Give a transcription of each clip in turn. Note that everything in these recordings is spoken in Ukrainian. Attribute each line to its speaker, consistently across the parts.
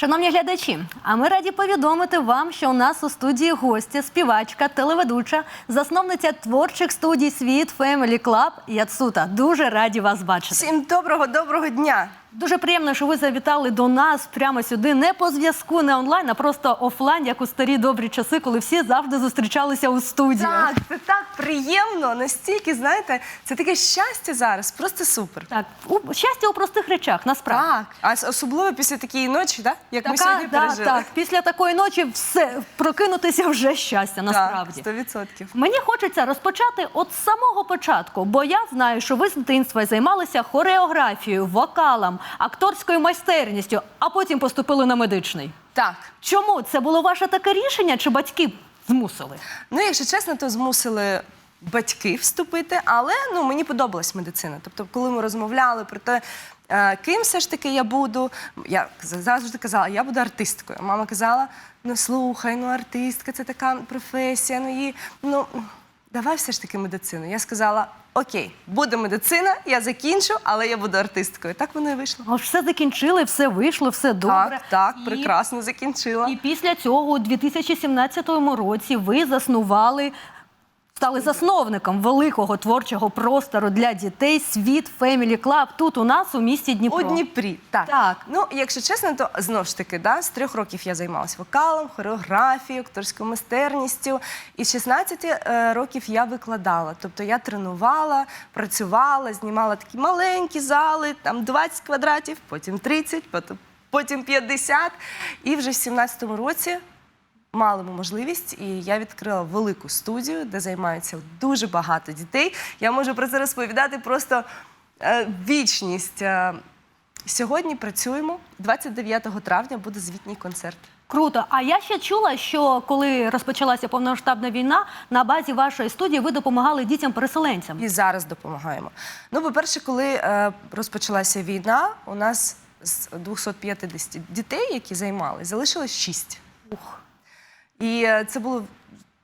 Speaker 1: Шановні глядачі, а ми раді повідомити вам, що у нас у студії гостя, співачка, телеведуча, засновниця творчих студій Світ Family Club Яцута. Дуже раді вас бачити.
Speaker 2: Всім доброго доброго дня.
Speaker 1: Дуже приємно, що ви завітали до нас прямо сюди, не по зв'язку, не онлайн, а просто офлайн, як у старі добрі часи, коли всі завжди зустрічалися у студії.
Speaker 2: Так, це так приємно. Настільки знаєте, це таке щастя зараз. Просто супер.
Speaker 1: Так, у щастя у простих речах, насправді.
Speaker 2: Так, а особливо після такої ночі, да? як ми сьогодні
Speaker 1: да,
Speaker 2: пережили.
Speaker 1: так, після такої ночі все прокинутися вже щастя, насправді.
Speaker 2: Так, 100%.
Speaker 1: Мені хочеться розпочати от самого початку, бо я знаю, що ви з дитинства займалися хореографією, вокалом, акторською майстерністю, а потім поступили на медичний.
Speaker 2: Так.
Speaker 1: Чому це було ваше таке рішення, чи батьки змусили?
Speaker 2: Ну, якщо чесно, то змусили батьки вступити, але ну, мені подобалась медицина. Тобто, коли ми розмовляли про те, е, ким все ж таки я буду, я завжди казала, я буду артисткою. Мама казала: ну слухай, ну артистка, це така професія, ну її, ну давай все ж таки медицину. Я сказала. Окей, буде медицина, я закінчу, але я буду артисткою. Так воно і вийшло.
Speaker 1: А все закінчили, все вийшло, все добре.
Speaker 2: Так, так,
Speaker 1: І-
Speaker 2: прекрасно закінчила.
Speaker 1: І після цього у 2017 році ви заснували. Стали засновником великого творчого простору для дітей Світ Family Club тут у нас у місті Дніпро.
Speaker 2: У Дніпрі, так.
Speaker 1: Так.
Speaker 2: Ну, якщо чесно, то знову ж таки, да, з трьох років я займалася вокалом, хореографією, акторською майстерністю. І з 16 е, років я викладала. Тобто я тренувала, працювала, знімала такі маленькі зали, там 20 квадратів, потім 30, потім, потім 50. І вже в 17-му році мали ми можливість, і я відкрила велику студію, де займаються дуже багато дітей. Я можу про це розповідати просто е, вічність. Е, Сьогодні працюємо. 29 травня буде звітній концерт.
Speaker 1: Круто. А я ще чула, що коли розпочалася повномасштабна війна, на базі вашої студії ви допомагали дітям-переселенцям.
Speaker 2: І зараз допомагаємо. Ну, по-перше, коли е, розпочалася війна, у нас з 250 дітей, які займалися, залишилось 6.
Speaker 1: Ух.
Speaker 2: І е, це було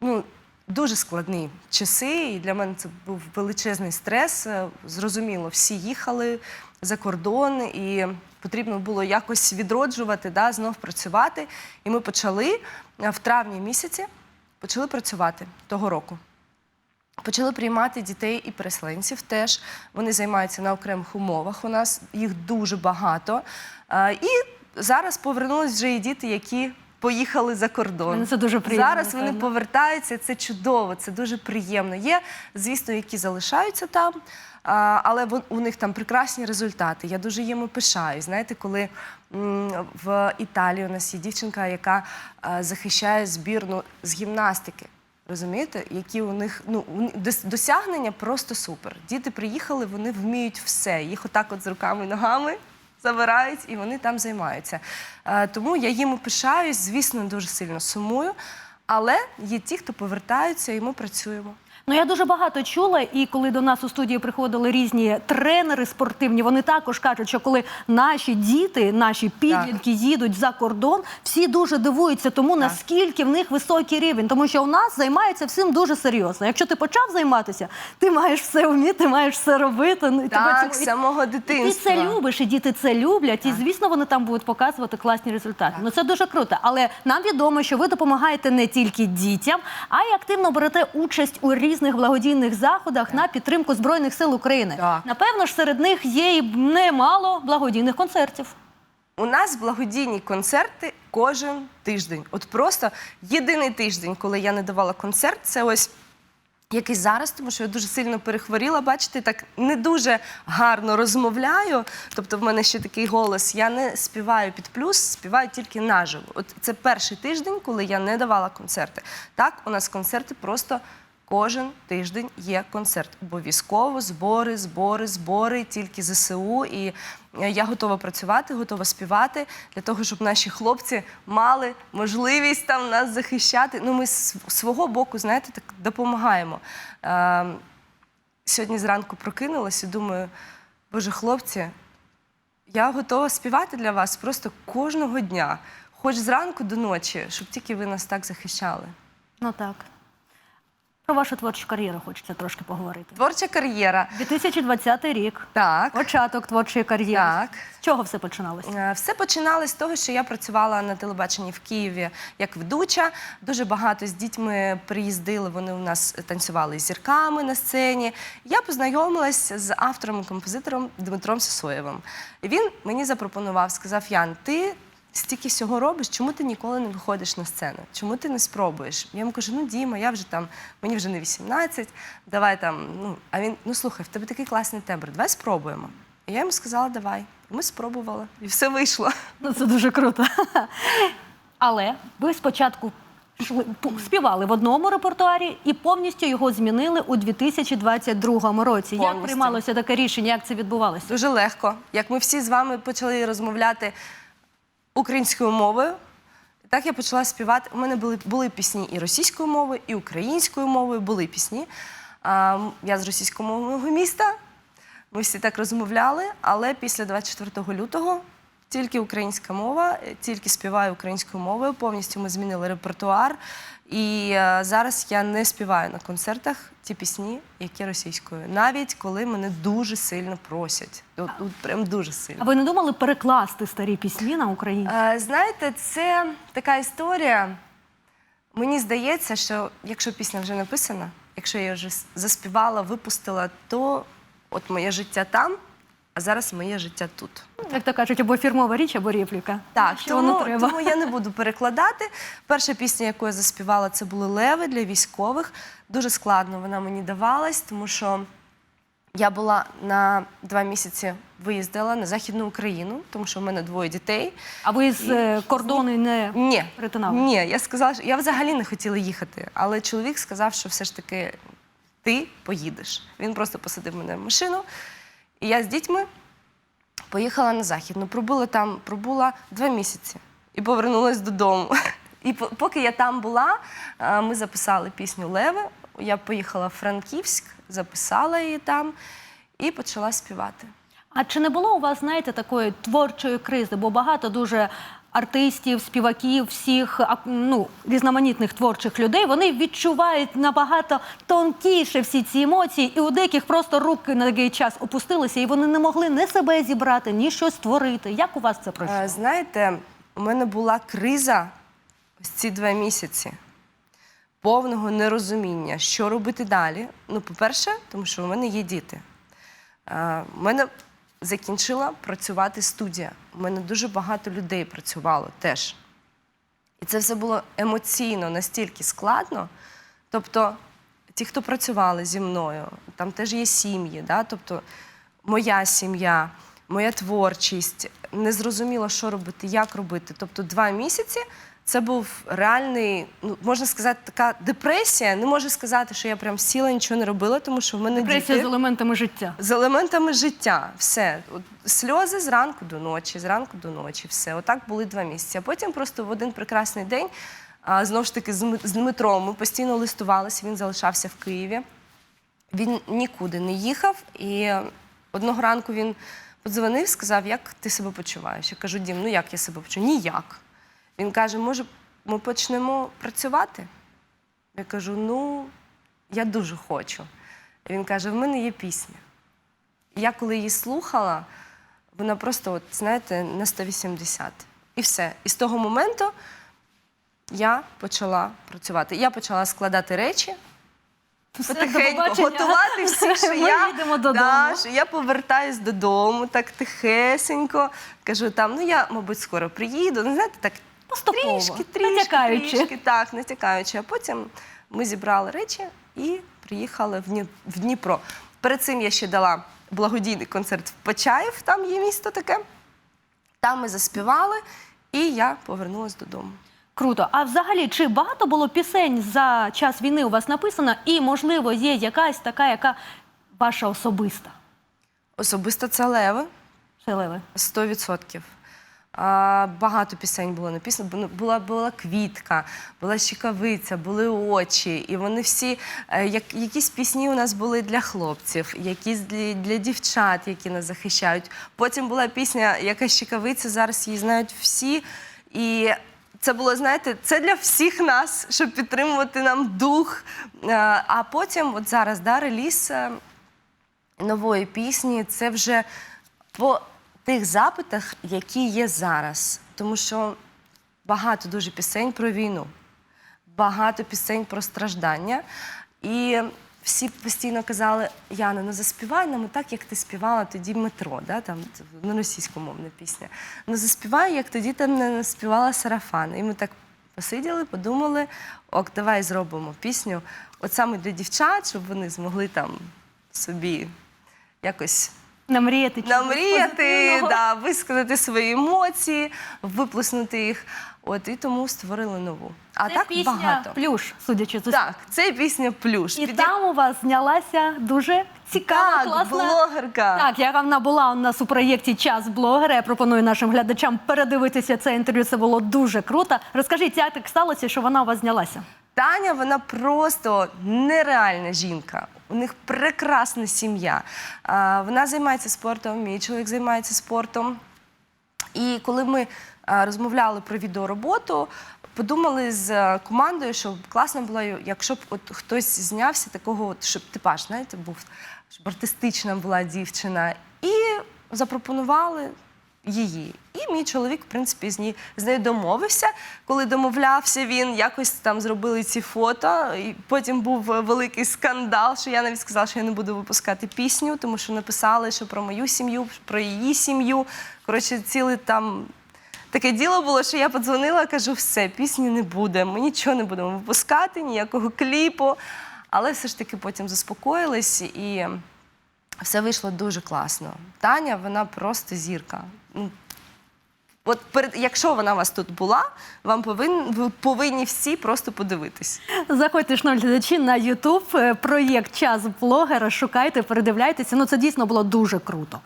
Speaker 2: ну, дуже складні часи. І для мене це був величезний стрес. Е, Зрозуміло, всі їхали за кордон, і потрібно було якось відроджувати, да, знов працювати. І ми почали е, в травні місяці почали працювати того року. Почали приймати дітей і переселенців теж. Вони займаються на окремих умовах. У нас їх дуже багато. І зараз повернулись вже і діти, які поїхали за кордон.
Speaker 1: Це дуже приємно,
Speaker 2: Зараз вони повертаються. Це чудово, це дуже приємно. Є, звісно, які залишаються там, але у них там прекрасні результати. Я дуже їм пишаюсь. Знаєте, коли в Італії у нас є дівчинка, яка захищає збірну з гімнастики. Розумієте, які у них ну досягнення просто супер. Діти приїхали, вони вміють все. Їх отак, от з руками і ногами забирають, і вони там займаються. Е, тому я їм пишаюсь, звісно, дуже сильно сумую. Але є ті, хто повертаються, і ми працюємо.
Speaker 1: Ну я дуже багато чула, і коли до нас у студії приходили різні тренери спортивні, вони також кажуть, що коли наші діти, наші підлітки їдуть за кордон, всі дуже дивуються тому, наскільки в них високий рівень. Тому що у нас займаються всім дуже серйозно. Якщо ти почав займатися, ти маєш все вміти, маєш все робити. Ну, і тебе
Speaker 2: Так, з самого
Speaker 1: і ти
Speaker 2: дитинства.
Speaker 1: це любиш, і діти це люблять, і звісно, вони там будуть показувати класні результати. Ну це дуже круто. Але нам відомо, що ви допомагаєте не тільки дітям, а й активно берете участь у різних благодійних заходах на підтримку збройних сил України.
Speaker 2: Так.
Speaker 1: Напевно ж, серед них є і немало благодійних концертів.
Speaker 2: У нас благодійні концерти кожен тиждень. От просто єдиний тиждень, коли я не давала концерт, це ось. Який зараз, тому що я дуже сильно перехворіла, бачите, так не дуже гарно розмовляю. Тобто, в мене ще такий голос. Я не співаю під плюс, співаю тільки наживо. От це перший тиждень, коли я не давала концерти. Так, у нас концерти просто кожен тиждень є концерт. Обов'язково збори, збори, збори, тільки ЗСУ. І е, я готова працювати, готова співати для того, щоб наші хлопці мали можливість там нас захищати. Ну, ми з свого боку, знаєте, так допомагаємо. Е, сьогодні зранку прокинулась і думаю, боже, хлопці, я готова співати для вас просто кожного дня, хоч зранку до ночі, щоб тільки ви нас так захищали.
Speaker 1: Ну так. Про вашу творчу кар'єру хочеться трошки поговорити.
Speaker 2: Творча кар'єра.
Speaker 1: 2020 рік.
Speaker 2: Так.
Speaker 1: Початок творчої кар'єри.
Speaker 2: Так.
Speaker 1: З чого все починалося?
Speaker 2: Е, Все починалось з того, що я працювала на телебаченні в Києві як ведуча. Дуже багато з дітьми приїздили. Вони у нас танцювали з зірками на сцені. Я познайомилась з автором і композитором Дмитром Сосоєвим. Він мені запропонував, сказав: Ян, ти. Стільки всього робиш, чому ти ніколи не виходиш на сцену? Чому ти не спробуєш? Я йому кажу, ну Діма, я вже там, мені вже не 18, давай там. Ну, а він, ну слухай, в тебе такий класний тембр, давай спробуємо. І я йому сказала, давай. Ми спробували, і все вийшло.
Speaker 1: Ну, це дуже круто. Але ви спочатку пу- співали в одному репертуарі і повністю його змінили у 2022 році. Як приймалося таке рішення? Як це відбувалося?
Speaker 2: Дуже легко. Як ми всі з вами почали розмовляти українською мовою, так я почала співати. У мене були, були пісні і російською мовою, і українською мовою були пісні. А, я з російськомовного міста. Ми всі так розмовляли, але після 24 лютого тільки українська мова, е, тільки співаю українською мовою. Повністю ми змінили репертуар. І е, зараз я не співаю на концертах ті пісні, які російською, навіть коли мене дуже сильно просять. От, от прям дуже сильно.
Speaker 1: А ви не думали перекласти старі пісні на українську?
Speaker 2: Е, Знаєте, це така історія. Мені здається, що якщо пісня вже написана, якщо я вже заспівала, випустила, то от моє життя там, а зараз моє життя тут.
Speaker 1: Як то кажуть, або фірмова річ, або репліка.
Speaker 2: Так,
Speaker 1: що воно
Speaker 2: тому,
Speaker 1: треба.
Speaker 2: тому я не буду перекладати. Перша пісня, яку я заспівала, це були леви для військових. Дуже складно вона мені давалась, тому що я була на два місяці виїздила на Західну Україну, тому що в мене двоє дітей.
Speaker 1: А ви з е, кордону не
Speaker 2: Ні,
Speaker 1: перетинали?
Speaker 2: ні, я сказала, що я взагалі не хотіла їхати, але чоловік сказав, що все ж таки ти поїдеш. Він просто посадив мене в машину, і я з дітьми поїхала на західну. Пробула там, пробула два місяці і повернулася додому. І поки я там була, е, ми записали пісню Леви. Я поїхала в Франківськ, записала її там і почала співати.
Speaker 1: А чи не було у вас, знаєте, такої творчої кризи? Бо багато дуже артистів, співаків, всіх ну, різноманітних творчих людей вони відчувають набагато тонкіше всі ці емоції, і у деяких просто руки на такий час опустилися, і вони не могли ні себе зібрати, ні щось створити. Як у вас це пройшло?
Speaker 2: Е, Знаєте, у мене була криза ось ці два місяці повного нерозуміння, що робити далі. Ну, по-перше, тому що у мене є діти. Е, У мене закінчила працювати студія. У мене дуже багато людей працювало теж. І це все було емоційно настільки складно. Тобто, ті, хто працювали зі мною, там теж є сім'ї, да? тобто моя сім'я, моя творчість, не зрозуміло, що робити, як робити. Тобто, два місяці це був реальний, ну можна сказати, така депресія. Не можу сказати, що я прям сіла, нічого не робила, тому що в мене
Speaker 1: Депресія
Speaker 2: діти
Speaker 1: з елементами життя.
Speaker 2: з елементами життя. Все. От, сльози зранку до ночі, зранку до ночі, все. Отак були два місяці. А потім просто в один прекрасний день, а, знову ж таки, з з Дмитром ми постійно листувалися, він залишався в Києві. Він нікуди не їхав. І одного ранку він подзвонив, сказав, як ти себе почуваєш. Я кажу, Дім, ну як я себе почуваю? Ніяк. Він каже, може, ми почнемо працювати? Я кажу, ну, я дуже хочу. Він каже: в мене є пісня. Я коли її слухала, вона просто, от, знаєте, на 180. І все. І з того моменту я почала працювати. Я почала складати речі,
Speaker 1: Все,
Speaker 2: потихеньку готувати всі, що
Speaker 1: Ми
Speaker 2: я,
Speaker 1: їдемо додому.
Speaker 2: Да, що я повертаюсь додому, так тихесенько. Кажу, там, ну я, мабуть, скоро приїду. Ну, знаєте, так
Speaker 1: Поступово,
Speaker 2: трішки, трішки,
Speaker 1: натякаючи.
Speaker 2: трішки, так, натякаючи. А потім ми зібрали речі і приїхали в, Дніпро. Перед цим я ще дала благодійний концерт в Почаїв, там є місто таке. Там ми заспівали, і я повернулася додому.
Speaker 1: Круто. А взагалі, чи багато було пісень за час війни у вас написано, і можливо є якась така, яка ваша особиста?
Speaker 2: Особисто це леви.
Speaker 1: Шелеви.
Speaker 2: 100%. Багато пісень було написано. Бу- Була, була квітка, була щекавиця, були очі. І вони всі, е, як, якісь пісні у нас були для хлопців, якісь для, для дівчат, які нас захищають. Потім була пісня, яка щекавиця, зараз її знають всі. І це було, знаєте, це для всіх нас, щоб підтримувати нам дух. Е, А потім, от зараз, да, реліз е, нової пісні, це вже по тих запитах, які є зараз. Тому що багато дуже пісень про війну, багато пісень про страждання. І всі постійно казали, Яна, ну заспівай нам так, як ти співала тоді метро, да, там ну, російськомовна пісня. Ну заспівай, як тоді там співала сарафан. І ми так посиділи, подумали, ок, давай зробимо пісню. От саме для дівчат, щоб вони змогли там собі якось
Speaker 1: Намріяти чогось
Speaker 2: намріяти,
Speaker 1: позитивного.
Speaker 2: да, висказати свої емоції, виплеснути їх. От і тому створили нову. А
Speaker 1: Це
Speaker 2: так
Speaker 1: пісня
Speaker 2: багато.
Speaker 1: плюш, судячи з
Speaker 2: Так, це пісня плюш.
Speaker 1: І
Speaker 2: Під-
Speaker 1: там у вас знялася дуже цікава,
Speaker 2: так,
Speaker 1: класна
Speaker 2: блогерка.
Speaker 1: Так, яка вона була у нас у проєкті Час блогера. Я пропоную нашим глядачам передивитися це інтерв'ю. Це було дуже круто. Розкажіть, як так сталося, що вона у вас знялася?
Speaker 2: Таня, вона просто нереальна жінка. У них прекрасна сім'я. Вона займається спортом, мій чоловік займається спортом. І коли ми розмовляли про відеороботу, подумали з командою, що класно було, якщо б от хтось знявся такого, от, щоб типаж, знаєте, був, щоб артистична була дівчина. І запропонували її. І мій чоловік, в принципі, з, нею домовився. Коли домовлявся він, якось там зробили ці фото. І потім був великий скандал, що я навіть сказала, що я не буду випускати пісню, тому що написали, що про мою сім'ю, про її сім'ю. Коротше, ціле там. Таке діло було, що я подзвонила, кажу, все, пісні не буде, ми нічого не будемо випускати, ніякого кліпу. Але все ж таки потім заспокоїлись і все вийшло дуже класно. Таня, вона просто зірка. От перед, якщо вона у вас тут була, вам повин, ви повинні всі просто подивитись.
Speaker 1: Заходьте, шановні глядачі, на Ютуб проєкт Час блогера. Шукайте, передивляйтеся. Ну це дійсно було дуже круто.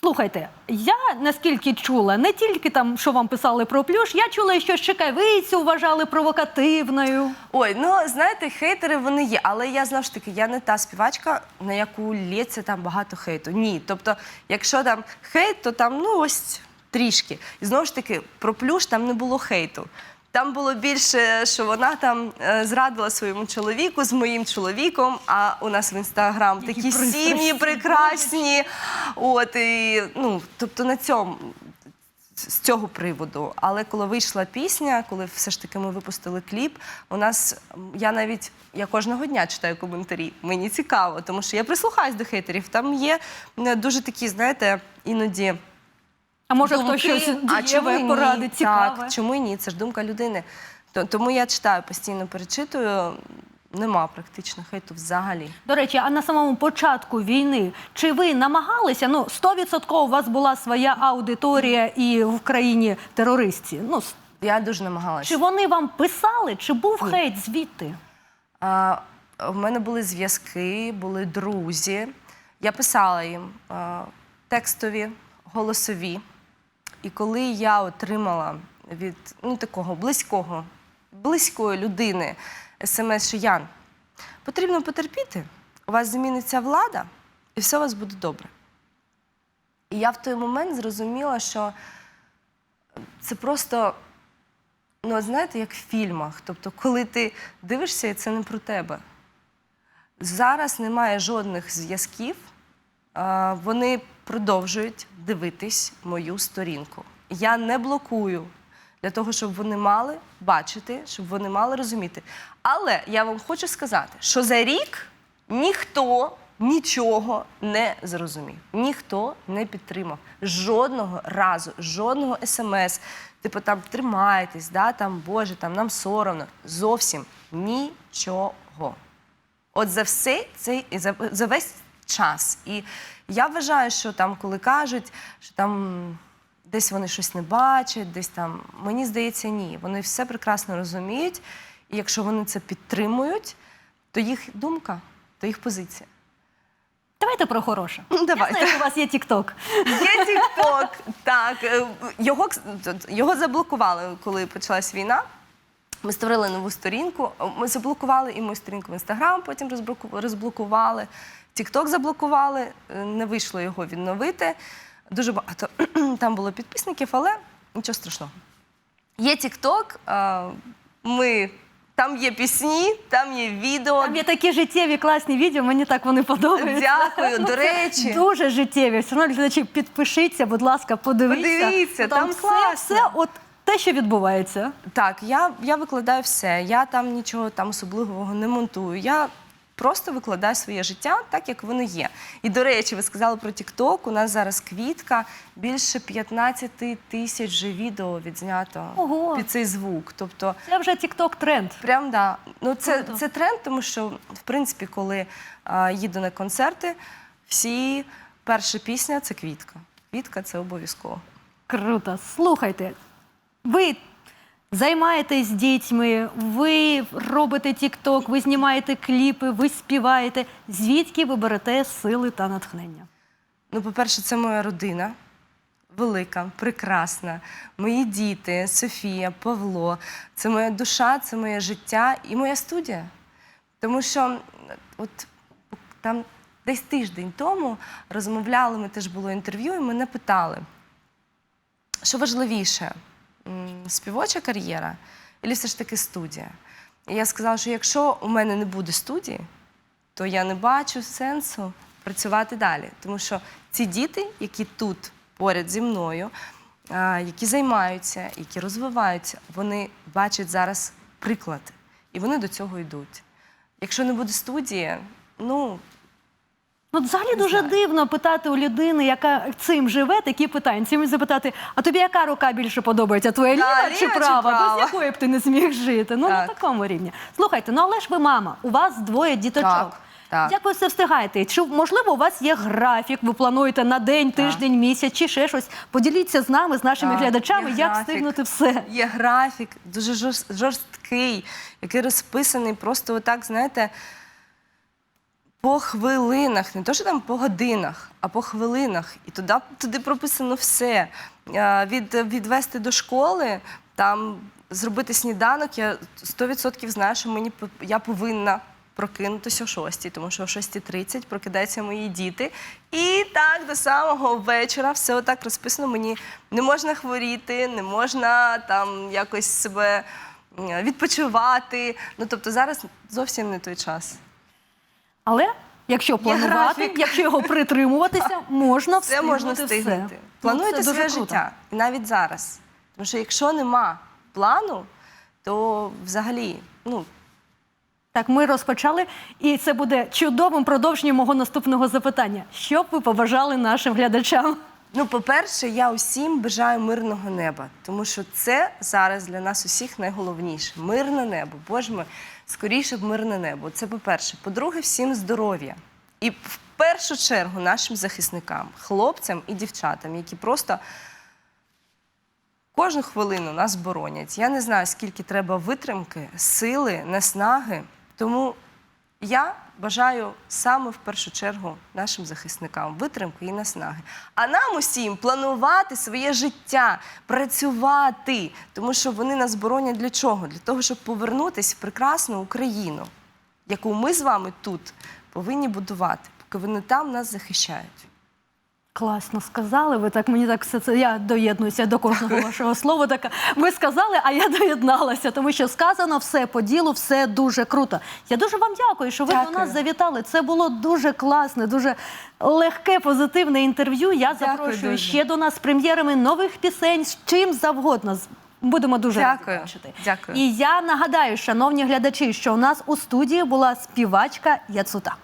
Speaker 1: Слухайте, я наскільки чула, не тільки там, що вам писали про плюш, я чула, що щекавицю вважали провокативною.
Speaker 2: Ой, ну знаєте, хейтери вони є, але я знову ж таки, я не та співачка, на яку лється там багато хейту. Ні. Тобто, якщо там хейт, то там ну ось трішки. І знову ж таки, про плюш там не було хейту. Там було більше, що вона там е, зрадила своєму чоловіку з моїм чоловіком. А у нас в інстаграм
Speaker 1: Які
Speaker 2: такі
Speaker 1: пристрасті,
Speaker 2: сім'ї прекрасні. От і ну, тобто на цьому з цього приводу. Але коли вийшла пісня, коли все ж таки ми випустили кліп, у нас я навіть я кожного дня читаю коментарі. Мені цікаво, тому що я прислухаюсь до хейтерів. Там є е, дуже такі, знаєте, іноді.
Speaker 1: А може
Speaker 2: думки,
Speaker 1: хтось щось
Speaker 2: а чому
Speaker 1: дієве
Speaker 2: ні?
Speaker 1: порадить цікаве?
Speaker 2: Так, чому ні? Це ж думка людини. Тому я читаю постійно, перечитую. Нема практично хейту взагалі.
Speaker 1: До речі, а на самому початку війни чи ви намагалися? Ну, 100% у вас була своя аудиторія і в країні терористів. Ну,
Speaker 2: Я дуже намагалася.
Speaker 1: чи вони вам писали, чи був хейт звідти?
Speaker 2: А, в мене були зв'язки, були друзі. Я писала їм а, текстові, голосові. І коли я отримала від ну, такого близького, близької людини смс, що Ян, потрібно потерпіти, у вас зміниться влада, і все у вас буде добре. І я в той момент зрозуміла, що це просто Ну, знаєте, як в фільмах. Тобто, коли ти дивишся, і це не про тебе. Зараз немає жодних зв'язків. Вони продовжують дивитись мою сторінку. Я не блокую для того, щоб вони мали бачити, щоб вони мали розуміти. Але я вам хочу сказати, що за рік ніхто нічого не зрозумів, ніхто не підтримав жодного разу, жодного смс. Типу там тримайтесь, да, там Боже, там нам соромно. Зовсім нічого. От за все цей за, за весь час. І я вважаю, що там, коли кажуть, що там десь вони щось не бачать, десь там мені здається, ні. Вони все прекрасно розуміють. І якщо вони це підтримують, то їх думка, то їх позиція.
Speaker 1: Давайте про хороше.
Speaker 2: Ну,
Speaker 1: Я знаю, що у вас є Тік-Ток.
Speaker 2: Є TikTok, так. е, Його, його заблокували, коли почалась війна. Ми створили нову сторінку. Ми заблокували і мою сторінку в Інстаграм, потім розблокували. Тікток заблокували, е, не вийшло його відновити. Дуже багато там було підписників, але нічого страшного. Є е, ми, там є пісні, там є відео.
Speaker 1: Там є такі життєві класні відео, мені так вони подобаються.
Speaker 2: Дякую,
Speaker 1: Ну,
Speaker 2: до речі.
Speaker 1: Дуже життєві. Шановні глядачі, підпишіться, будь ласка, подивіться.
Speaker 2: Подивіться,
Speaker 1: Ну,
Speaker 2: там
Speaker 1: все,
Speaker 2: класно.
Speaker 1: все от те, що відбувається.
Speaker 2: Так, я, я викладаю все. Я там нічого там особливого не монтую. Я просто викладаю своє життя так, як воно є. І до речі, ви сказали про TikTok. У нас зараз квітка, більше 15 тисяч вже відео відзнято
Speaker 1: Ого.
Speaker 2: під цей звук. Тобто,
Speaker 1: Це вже тікток тренд.
Speaker 2: прям да. Ну це, це тренд, тому що в принципі, коли а, їду на концерти, всі перша пісня це квітка. Квітка це обов'язково.
Speaker 1: Круто. Слухайте, ви займаєтесь дітьми, ви робите тікток, ви знімаєте кліпи, ви співаєте. Звідки ви берете сили та натхнення?
Speaker 2: Ну, по-перше, це моя родина. Велика, прекрасна. Мої діти, Софія, Павло. Це моя душа, це моє життя і моя студія. Тому що от там десь тиждень тому розмовляли, ми теж було інтерв'ю, і мене питали, що важливіше, співоча кар'єра чи все ж таки студія? І я сказала, що якщо у мене не буде студії, то я не бачу сенсу працювати далі. Тому що ці діти, які тут поряд зі мною, які займаються, які розвиваються, вони бачать зараз приклад, і вони до цього йдуть. Якщо не буде студії, ну
Speaker 1: Ну, взагалі
Speaker 2: Не
Speaker 1: дуже
Speaker 2: знаю.
Speaker 1: дивно питати у людини, яка цим живе, такі питання. Цим запитати, а тобі яка рука більше подобається? Твоя
Speaker 2: Да,
Speaker 1: ліва
Speaker 2: ліва
Speaker 1: чи права?
Speaker 2: права?
Speaker 1: Без якої б ти не зміг жити? Ну на
Speaker 2: Так.
Speaker 1: такому рівні. Слухайте, ну але ж ви мама, у вас двоє діточок.
Speaker 2: Так, так.
Speaker 1: Як ви все встигаєте? Чи можливо у вас є графік? Ви плануєте на день, тиждень, місяць чи ще щось? Поділіться з нами, з нашими
Speaker 2: Так,
Speaker 1: глядачами,
Speaker 2: є
Speaker 1: як
Speaker 2: графік.
Speaker 1: встигнути все.
Speaker 2: Є графік, дуже жорст- жорсткий, який розписаний просто отак, знаєте, по хвилинах, не то, що там по годинах, а по хвилинах. І туди, туди прописано все. Від, відвести до школи, там зробити сніданок, я 100% знаю, що мені я повинна прокинутися о 6, тому що о 6.30 прокидаються мої діти. І так до самого вечора все отак розписано. Мені не можна хворіти, не можна там якось себе відпочивати. Ну тобто зараз зовсім не той час.
Speaker 1: Але якщо планувати,
Speaker 2: графік.
Speaker 1: якщо його притримуватися, можна
Speaker 2: Все можна
Speaker 1: встигнути.
Speaker 2: Плануйте
Speaker 1: Ну, дуже
Speaker 2: своє
Speaker 1: круто.
Speaker 2: життя. І навіть зараз. Тому що якщо нема плану, то взагалі, ну,
Speaker 1: Так, ми розпочали, і це буде чудовим продовженням мого наступного запитання. Що б ви побажали нашим глядачам?
Speaker 2: Ну, по-перше, я усім бажаю мирного неба, тому що це зараз для нас усіх найголовніше. Мирне небо. Боже мой, скоріше б мирне небо. Це по-перше. По-друге, всім здоров'я. І в першу чергу нашим захисникам, хлопцям і дівчатам, які просто кожну хвилину нас боронять. Я не знаю, скільки треба витримки, сили, наснаги. Тому я бажаю саме в першу чергу нашим захисникам витримки і наснаги. А нам усім планувати своє життя, працювати, тому що вони нас боронять для чого? Для того, щоб повернутися в прекрасну Україну, яку ми з вами тут повинні будувати, поки вони там нас захищають.
Speaker 1: Класно сказали. Ви так мені так все це. Я доєднуюся до кожного вашого слова. Така ви сказали, а я доєдналася, тому що сказано все по ділу, все дуже круто. Я дуже вам дякую, що ви
Speaker 2: Дякую.
Speaker 1: до нас завітали. Це було дуже класне, дуже легке, позитивне інтерв'ю. Я
Speaker 2: Дякую
Speaker 1: запрошую
Speaker 2: дуже.
Speaker 1: ще до нас з прем'єрами нових пісень з чим завгодно. Будемо дуже раді
Speaker 2: Дякую.
Speaker 1: бачити.
Speaker 2: Дякую.
Speaker 1: І я нагадаю, шановні глядачі, що у нас у студії була співачка Яцута.